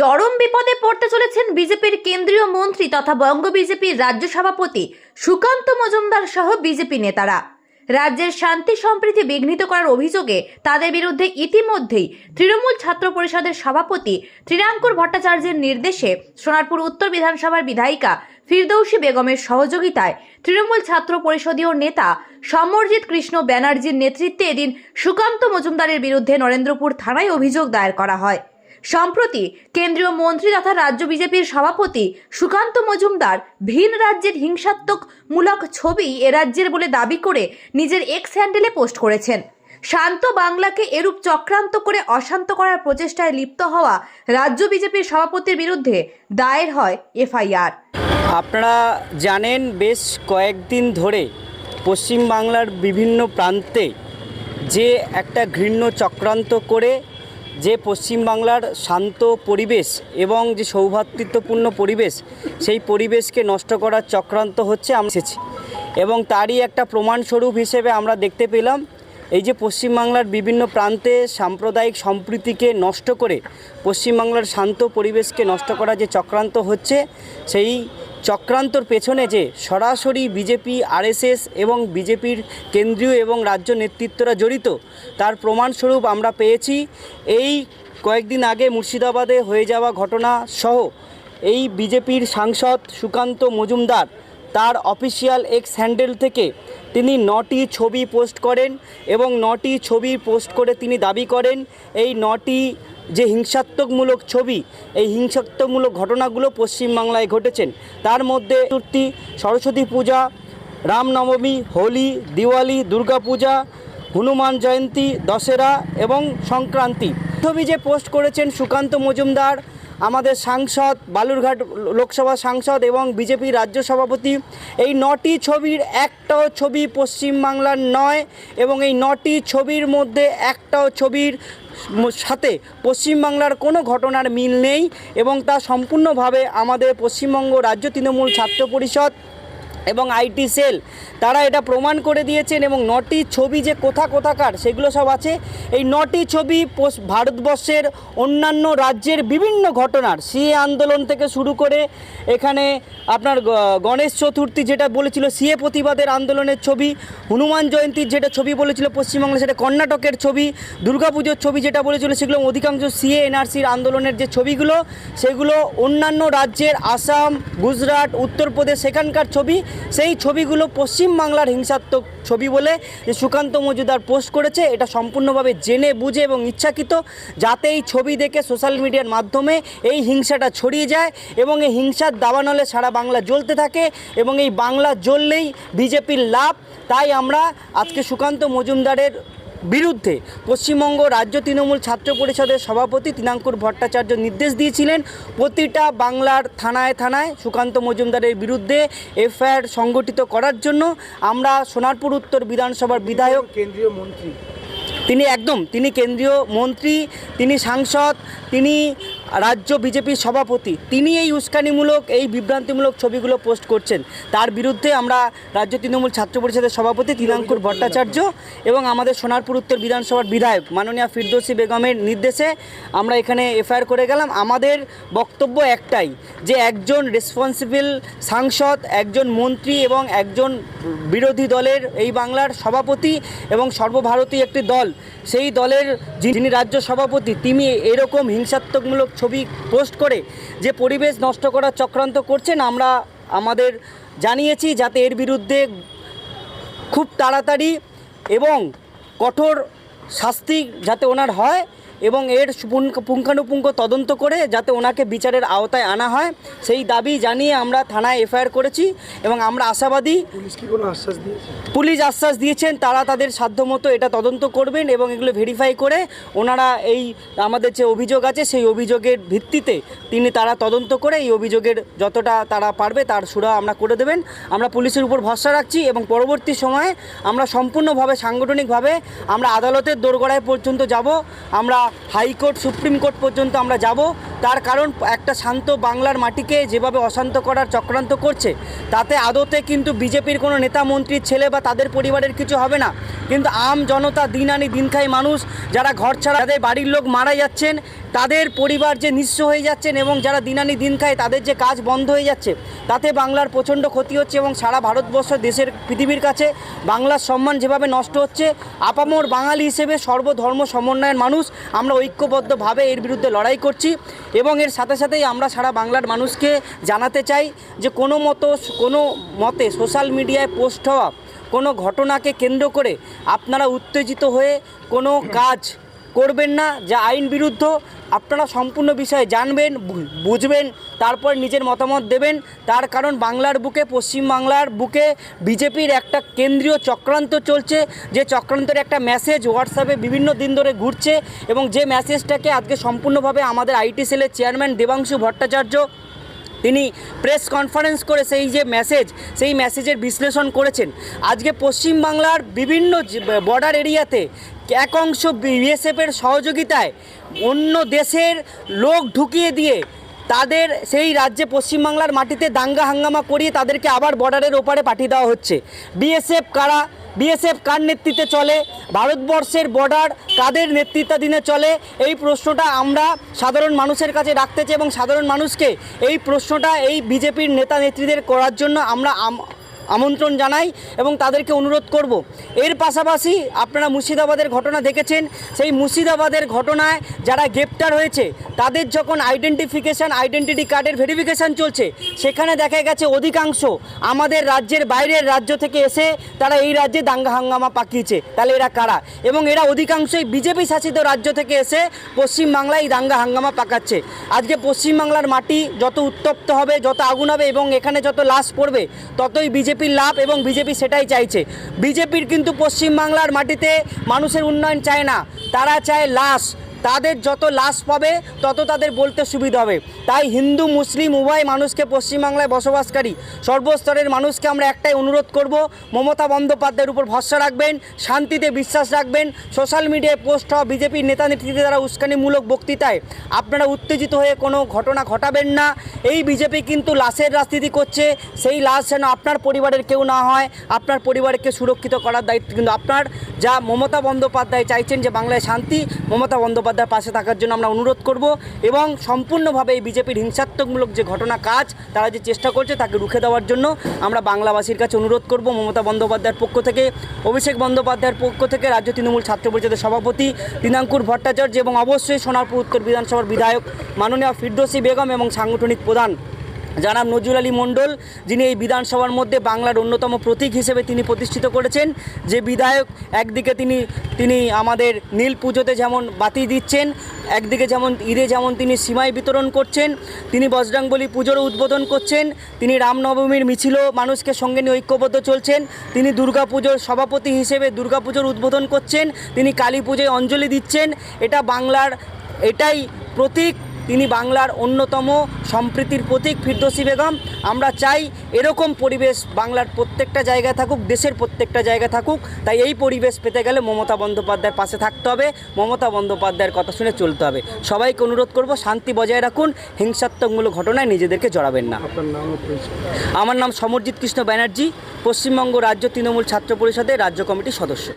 চরম বিপদে পড়তে চলেছেন বিজেপির কেন্দ্রীয় মন্ত্রী তথা বঙ্গ বিজেপির রাজ্য সভাপতি সুকান্ত মজুমদার সহ বিজেপি নেতারা। রাজ্যের শান্তি সম্প্রীতি বিঘ্নিত করার অভিযোগে তাদের বিরুদ্ধে ইতিমধ্যেই তৃণমূল ছাত্র পরিষদের সভাপতি ত্রিনাঙ্কুর ভট্টাচার্যের নির্দেশে সোনারপুর উত্তর বিধানসভার বিধায়িকা ফিরদৌসী বেগমের সহযোগিতায় তৃণমূল ছাত্র পরিষদীয় নেতা সমরজিৎ কৃষ্ণ ব্যানার্জির নেতৃত্বে এদিন সুকান্ত মজুমদারের বিরুদ্ধে নরেন্দ্রপুর থানায় অভিযোগ দায়ের করা হয়। সম্প্রতি কেন্দ্রীয় মন্ত্রী তথা রাজ্য বিজেপির সভাপতি সুকান্ত মজুমদার ভিন রাজ্যের হিংসাত্মক মূলক ছবি এ রাজ্যের বলে দাবি করে নিজের এক্স হ্যান্ডেলে পোস্ট করেছেন। শান্ত বাংলাকে এরূপ চক্রান্ত করে অশান্ত করার প্রচেষ্টায় লিপ্ত হওয়া রাজ্য বিজেপির সভাপতির বিরুদ্ধে দায়ের হয় এফআইআর। আপনারা জানেন, বেশ কয়েকদিন ধরে পশ্চিমবাংলার বিভিন্ন প্রান্তে যে একটা ঘৃণ্য চক্রান্ত করে যে পশ্চিমবাংলার শান্ত পরিবেশ এবং যে সৌভ্রাতৃত্বপূর্ণ পরিবেশ, সেই পরিবেশকে নষ্ট করার চক্রান্ত হচ্ছে আমরা এসেছি। এবং তারই একটা প্রমাণস্বরূপ হিসেবে আমরা দেখতে পেলাম, এই যে পশ্চিমবাংলার বিভিন্ন প্রান্তে সাম্প্রদায়িক সম্প্রীতিকে নষ্ট করে পশ্চিমবাংলার শান্ত পরিবেশকে নষ্ট করা যে চক্রান্ত হচ্ছে, সেই চক্রান্তর পেছনে যে সরাসরি বিজেপি, আরএসএস এবং বিজেপির কেন্দ্রীয় এবং রাজ্য নেতৃত্বরা জড়িত, তার প্রমাণস্বরূপ আমরা পেয়েছি। এই কয়েকদিন আগে মুর্শিদাবাদে হয়ে যাওয়া ঘটনা সহ এই বিজেপির সাংসদ সুকান্ত মজুমদার তার অফিসিয়াল এক্স হ্যান্ডেল থেকে তিনি নটি ছবি পোস্ট করেন এবং নটি ছবি পোস্ট করে তিনি দাবি করেন, এই নটি যে হিংসাত্মকমূলক ছবি, এই হিংসাত্মকমূলক ঘটনাগুলো পশ্চিমবাংলায় ঘটেছেন। তার মধ্যে চতুর্থী সরস্বতী পূজা, রামনবমী, হোলি, দিওয়ালি, দুর্গাপূজা, হনুমান জয়ন্তী, দশেরা এবং সংক্রান্তি। ছবি যে পোস্ট করেছেন সুকান্ত মজুমদার আমাদের সাংসদ, বালুরঘাট লোকসভা সাংসদ এবং বিজেপি রাজ্য সভাপতি, এই নটি ছবির একটাও ছবি পশ্চিমবাংলার নয় এবং এই নটি ছবির মধ্যে একটাও ছবির সাথে পশ্চিমবাংলার কোনো ঘটনার মিল নেই এবং তা সম্পূর্ণভাবে আমাদের পশ্চিমবঙ্গ রাজ্য তৃণমূল ছাত্র পরিষদ এবং আইটি সেল তারা এটা প্রমাণ করে দিয়েছেন এবং নটি ছবি যে কোথা কোথাকার, সেগুলো সব আছে। এই নটি ছবি ভারতবর্ষের অন্যান্য রাজ্যের বিভিন্ন ঘটনার, সিএ আন্দোলন থেকে শুরু করে এখানে আপনার গণেশ চতুর্থী যেটা বলেছিল, সিএ প্রতিবাদের আন্দোলনের ছবি, হনুমান জয়ন্তীর যেটা ছবি বলেছিল পশ্চিমবাংলা, সেটা কর্ণাটকের ছবি, দুর্গাপুজোর ছবি যেটা বলেছিল, সেগুলো অধিকাংশ সিএ, এনআরসির আন্দোলনের যে ছবিগুলো, সেগুলো অন্যান্য রাজ্যের, আসাম, গুজরাট, উত্তরপ্রদেশ, সেখানকার ছবি সেই ছবিগুলো পশ্চিমবাংলার হিংসাত্মক ছবি বলে যে সুকান্ত মজুদার পোস্ট করেছে, এটা সম্পূর্ণভাবে জেনে, বুঝে এবং ইচ্ছাকৃত যাতে এই ছবি দেখে সোশ্যাল মিডিয়ার মাধ্যমে এই হিংসাটা ছড়িয়ে যায় এবং এই হিংসার দাবানলে সারা বাংলা জ্বলতে থাকে এবং এই বাংলা জ্বললেই বিজেপির লাভ। তাই আমরা আজকে সুকান্ত মজুমদারের বিরুদ্ধে পশ্চিমবঙ্গ রাজ্য তৃণমূল ছাত্র পরিষদের সভাপতি তিনাঙ্কুর ভট্টাচার্য নির্দেশ দিয়েছিলেন প্রতিটা বাংলার থানায় থানায় সুকান্ত মজুমদারের বিরুদ্ধে এফআইআর সংগঠিত করার জন্য আমরা সোনারপুর উত্তর বিধানসভার বিধায়ক কেন্দ্রীয় মন্ত্রী। তিনি একদম তিনি কেন্দ্রীয় মন্ত্রী তিনি সাংসদ তিনি রাজ্য বিজেপির সভাপতি। তিনি এই উস্কানিমূলক, এই বিভ্রান্তিমূলক ছবিগুলো পোস্ট করছেন। তার বিরুদ্ধে আমরা রাজ্য তৃণমূল ছাত্র পরিষদের সভাপতি তিনাঙ্কুর ভট্টাচার্য এবং আমাদের সোনারপুর উত্তর বিধানসভার বিধায়ক মাননীয় ফিরদৌসী বেগমের নির্দেশে আমরা এখানে এফআইআর করে গেলাম। আমাদের বক্তব্য একটাই, যে একজন রেসপন্সিবল সাংসদ, একজন মন্ত্রী এবং একজন বিরোধী দলের এই বাংলার সভাপতি এবং সর্বভারতীয় একটি দল, সেই দলের যিনি রাজ্য সভাপতি, তিনি এরকম হিংসাত্মকমূলক ছবি পোস্ট করে যে পরিবেশ নষ্ট করার চক্রান্ত করছেন, আমরা আমাদের জানিয়েছি যাতে এর বিরুদ্ধে খুব তাড়াতাড়ি এবং কঠোর শাস্তি যাতে ওনার হয়। এবং এর পুঙ্খ- পুঙ্খানুপুঙ্খ তদন্ত করে যাতে ওনাকে বিচারের আওতায় আনা হয় সেই দাবি জানিয়ে আমরা থানায় এফআইআর করেছি এবং আমরা আশাবাদী পুলিশ আশ্বাস পুলিশ আশ্বাস দিয়েছেন তারা তাদের সাধ্যমতো এটা তদন্ত করবেন এবং এগুলো ভেরিফাই করে ওনারা এই আমাদের যে অভিযোগ আছে সেই অভিযোগের ভিত্তিতে তিনি তারা তদন্ত করে এই অভিযোগের যতটা তারা পারবে তার সুরা আমরা করে দেবেন। আমরা পুলিশের উপর ভরসা রাখছি এবং পরবর্তী সময়ে আমরা সম্পূর্ণভাবে সাংগঠনিকভাবে আমরা আদালতের দোরগোড়ায় পর্যন্ত যাব। আমরা হাইকোর্ট সুপ্রিম কোর্ট পর্যন্ত আমরা যাব। তার কারণ একটা শান্ত বাংলার মাটিকে যেভাবে অশান্ত করার চক্রান্ত করছে, তাতে আদতে কিন্তু বিজেপির কোনো নেতা, মন্ত্রীর ছেলে বা তাদের পরিবারের কিছু হবে না। কিন্তু আম জনতা, দিন আনি দিন খাই মানুষ, যারা ঘর ছাড়া যাদের বাড়ির লোক মারা যাচ্ছেন, তাদের পরিবার যে নিঃস্ব হয়ে যাচ্ছেন এবং যারা দিন আনি দিন খায়, তাদের যে কাজ বন্ধ হয়ে যাচ্ছে, তাতে বাংলার প্রচণ্ড ক্ষতি হচ্ছে এবং সারা ভারতবর্ষ, দেশের পৃথিবীর কাছে বাংলার সম্মান যেভাবে নষ্ট হচ্ছে, আপামর বাঙালি হিসেবে সর্বধর্ম সমন্বয়ের মানুষ, আমরা ঐক্যবদ্ধভাবে এর বিরুদ্ধে লড়াই করছি। এবং এর সাথে সাথেই আমরা সারা বাংলার মানুষকে জানাতে চাই যে কোনো মতো, কোনো মতে সোশ্যাল মিডিয়ায় পোস্ট হওয়া, কোনো ঘটনাকে কেন্দ্র করে আপনারা উত্তেজিত হয়ে কোনো কাজ করবেন না, যা আইন বিরুদ্ধ, আপনারা সম্পূর্ণ বিষয়ে জানবেন বুঝবেন, তারপর নিজের মতামত দেবেন। তার কারণ বাংলার বুকে পশ্চিম বাংলার বুকে বিজেপির একটা কেন্দ্রীয় চক্রান্ত চলছে। যে চক্রান্তের একটা মেসেজ হোয়াটসঅ্যাপে বিভিন্ন দিন ধরে ঘুরছে এবং যে মেসেজটাকে আজকে সম্পূর্ণভাবে আমাদের আইটি সেলের চেয়ারম্যান দেবাংশু ভট্টাচার্য তিনি প্রেস কনফারেন্স করে সেই যে মেসেজ সেই মেসেজের বিশ্লেষণ করেছেন। আজকে পশ্চিমবাংলার বিভিন্ন বর্ডার এরিয়াতে এক অংশ বিএসএফের সহযোগিতায় অন্য দেশের লোক ঢুকিয়ে দিয়ে তাদের সেই রাজ্যে পশ্চিমবাংলার মাটিতে দাঙ্গা হাঙ্গামা করিয়ে তাদেরকে আবার বর্ডারের ওপারে পাঠিয়ে দেওয়া হচ্ছে। বিএসএফ কারা বিএসএফ কার নেতৃত্বে চলে? ভারতবর্ষের বর্ডার কাদের নেতৃত্বাধীনে চলে? এই প্রশ্নটা আমরা সাধারণ মানুষের কাছে রাখতে চাই এবং সাধারণ মানুষকে এই প্রশ্নটা এই বিজেপির নেতা নেত্রীদের করার জন্য আমরা আম- আমন্ত্রণ জানাই এবং তাদেরকে অনুরোধ করব। এর পাশাপাশি আপনারা মুর্শিদাবাদের ঘটনা দেখেছেন, সেই মুর্শিদাবাদের ঘটনায় যারা গ্রেপ্তার হয়েছে, তাদের যখন আইডেন্টিফিকেশান আইডেন্টিটি কার্ডের ভেরিফিকেশান চলছে, সেখানে দেখা গেছে অধিকাংশ আমাদের রাজ্যের বাইরের রাজ্য থেকে এসে তারা এই রাজ্যে দাঙ্গা হাঙ্গামা পাকিয়েছে। তাহলে এরা কারা? এবং এরা অধিকাংশই বিজেপি শাসিত রাজ্য থেকে এসে পশ্চিমবাংলায় দাঙ্গা হাঙ্গামা পাকাচ্ছে। আজকে পশ্চিমবাংলার মাটি যত উত্তপ্ত হবে, যত আগুন হবে এবং এখানে যত লাশ পড়বে, ততই বিজেপির লাভ এবং বিজেপি সেটাই চাইছে। বিজেপির কিন্তু পশ্চিমবাংলার মাটিতে মানুষের উন্নয়ন চায় না, তারা চায় লাশ। তাদের যত লাশ পাবে, তত তাদের বলতে সুবিধা হবে। তাই হিন্দু, মুসলিম উভয় মানুষকে পশ্চিমবাংলায় বসবাসকারী সর্বস্তরের মানুষকে আমরা একটাই অনুরোধ করব, মমতা বন্দ্যোপাধ্যায়ের উপর ভরসা রাখবেন, শান্তিতে বিশ্বাস রাখবেন সোশ্যাল মিডিয়ায় পোস্ট হওয়া বিজেপির নেতা নেত্রীদের দ্বারা উস্কানিমূলক বক্তৃতায় আপনারা উত্তেজিত হয়ে কোনো ঘটনা ঘটাবেন না। এই বিজেপি কিন্তু লাশের রাজনীতি করছে, সেই লাশ যেন আপনার পরিবারের কেউ না হয়, আপনার পরিবারকে সুরক্ষিত করার দায়িত্ব কিন্তু আপনার। যা মমতা বন্দ্যোপাধ্যায় চাইছেন যে বাংলায় শান্তি, মমতা বন্দ্যোপাধ্যায়ের পাশে থাকার জন্য আমরা অনুরোধ করব এবং সম্পূর্ণভাবে এই বিজেপির হিংসাত্মকমূলক যে ঘটনা কাজ, তারা যে চেষ্টা করছে তাকে রুখে দেওয়ার জন্য আমরা বাংলাবাসীর কাছে অনুরোধ করব। মমতা বন্দ্যোপাধ্যায়ের পক্ষ থেকে, অভিষেক বন্দ্যোপাধ্যায়ের পক্ষ থেকে রাজ্য তৃণমূল ছাত্র পরিষদের সভাপতি দিনাঙ্কুর ভট্টাচার্য এবং অবশ্যই সোনারপুর উত্তর বিধানসভার বিধায়ক মাননীয় ফিরদোসি বেগম এবং সাংগঠনিক প্রধান জানাব নজরুল আলী মণ্ডল, যিনি এই বিধানসভার মধ্যে বাংলার অন্যতম প্রতীক হিসেবে তিনি প্রতিষ্ঠিত করেছেন। যে বিধায়ক, একদিকে তিনি তিনি আমাদের নীল পুজোতে যেমন বাতি দিচ্ছেন, একদিকে যেমন ঈদে যেমন তিনি সীমায় বিতরণ করছেন, তিনি বজরাঙ্গলি পুজোরও উদ্বোধন করছেন, তিনি রামনবমীর মিছিলও মানুষকে সঙ্গে নিয়ে ঐক্যবদ্ধ চলছেন, তিনি দুর্গাপুজোর সভাপতি হিসেবে দুর্গাপুজোর উদ্বোধন করছেন, তিনি কালী পুজোয় অঞ্জলি দিচ্ছেন, এটা বাংলার, এটাই প্রতীক তিনি বাংলার অন্যতম সম্প্রীতির প্রতীক ফিরদোসি বেগম। আমরা চাই এরকম পরিবেশ বাংলার প্রত্যেকটা জায়গায় থাকুক দেশের প্রত্যেকটা জায়গায় থাকুক। তাই এই পরিবেশ পেতে গেলে মমতা বন্দ্যোপাধ্যায়ের পাশে থাকতে হবে মমতা বন্দ্যোপাধ্যায়ের কথা শুনে চলতে হবে। সবাইকে অনুরোধ করব শান্তি বজায় রাখুন হিংসাত্মকমূলক ঘটনায় নিজেদেরকে জড়াবেন না। আমার নাম সমরজিৎ কৃষ্ণ ব্যানার্জি পশ্চিমবঙ্গ রাজ্য তৃণমূল ছাত্র পরিষদের রাজ্য কমিটির সদস্য।